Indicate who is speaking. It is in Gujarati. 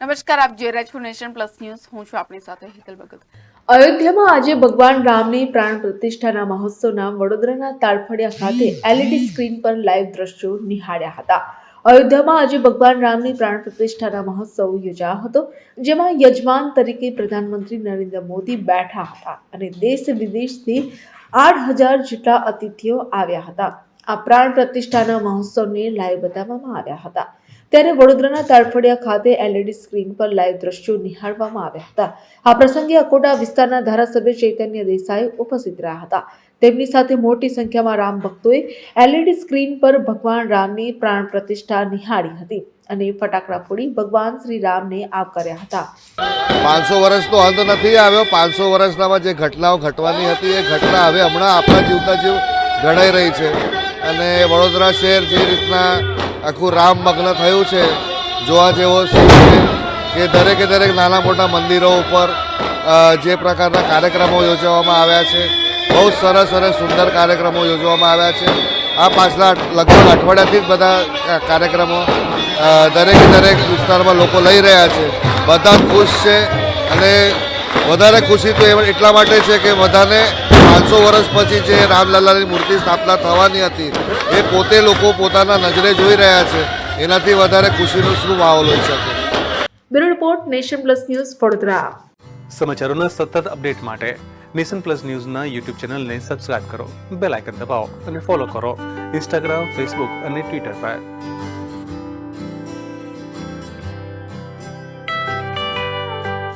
Speaker 1: નમસ્કાર, આપ જોઈ રહ્યા છો નેશન પ્લસ ન્યૂઝ. હું છું આપણી સાથે હેતલ ભગત.
Speaker 2: અયોધ્યામાં આજે ભગવાન રામની પ્રાણ પ્રતિષ્ઠાના મહોત્સવના વડોદરાના તાળફળિયા ખાતે એલઈડી સ્ક્રીન પર લાઈવ દ્રશ્યો નિહાળ્યા હતા. અયોધ્યામાં આજે ભગવાન રામની પ્રાણ પ્રતિષ્ઠાના મહોત્સવ યોજાયો હતો, જેમાં યજમાન તરીકે પ્રધાનમંત્રી નરેન્દ્ર મોદી બેઠા હતા અને દેશ વિદેશથી આઠ હજાર જેટલા અતિથિઓ આવ્યા હતા. આ પ્રાણ પ્રતિષ્ઠાના મહોત્સવને લાઈવ બતાવવામાં આવ્યા હતા. ત્યારે વડોદરાના તાળફળિયા ખાતે એલઈડી સ્ક્રીન પર લાઈવ દ્રશ્યો નિહાળવામાં આવ્યા હતા. આ પ્રસંગે અકોટા વિસ્તારના ધારાસભ્ય ચૈતન્ય દેસાઈ ઉપસ્થિત રહ્યા હતા. તેમની સાથે મોટી સંખ્યામાં રામ ભક્તોએ એલઈડી સ્ક્રીન પર ભગવાન રામની પ્રાણ પ્રતિષ્ઠા નિહાળી હતી અને ફટાકડા ફોડી ભગવાન શ્રી રામને આવકાર્યા હતા.
Speaker 3: પાંચસો વર્ષનો અંત નથી આવ્યો. પાંચસો વર્ષનામાં જે ઘટનાઓ ઘટવાની હતી, એ ઘટના હવે હમણાં આપણા જીવતા જીવ ઘડાઈ રહી છે. અને વડોદરા શહેર જે રીતના આખું રામમગ્ન થયું છે, જોવા જેવો છે કે દરેકે દરેક નાના મોટા મંદિરો ઉપર જે પ્રકારના કાર્યક્રમો યોજવામાં આવ્યા છે, બહુ સરસ અને સુંદર કાર્યક્રમો યોજવામાં આવ્યા છે. આ પાછલા લગભગ અઠવાડિયાથી જ બધા કાર્યક્રમો દરેકે દરેક વિસ્તારમાં લોકો લઈ રહ્યા છે. બધા ખુશ છે અને વધારે ખુશી તો એટલા માટે છે કે બધાને પાંચસો વર્ષ પછી જે રામલલ્લાની મૂર્તિ સ્થાપના થવાની હતી એ પોતે લોકો પોતાના નજરે જોઈ રહ્યા છે. એનાથી વધારે ખુશીનો શું માહોલ હોઈ શકે?
Speaker 2: Bureau report nation plus news Vadodara.
Speaker 4: સમાચારોના સતત અપડેટ માટે નેશન પ્લસ ન્યૂઝના યુટ્યુબ ચેનલને સબસ્ક્રાઇબ કરો બેલ આઇકન દબાવો અને ફોલો કરો ઇન્સ્ટાગ્રામ ફેસબુક અને ટ્વિટર પર.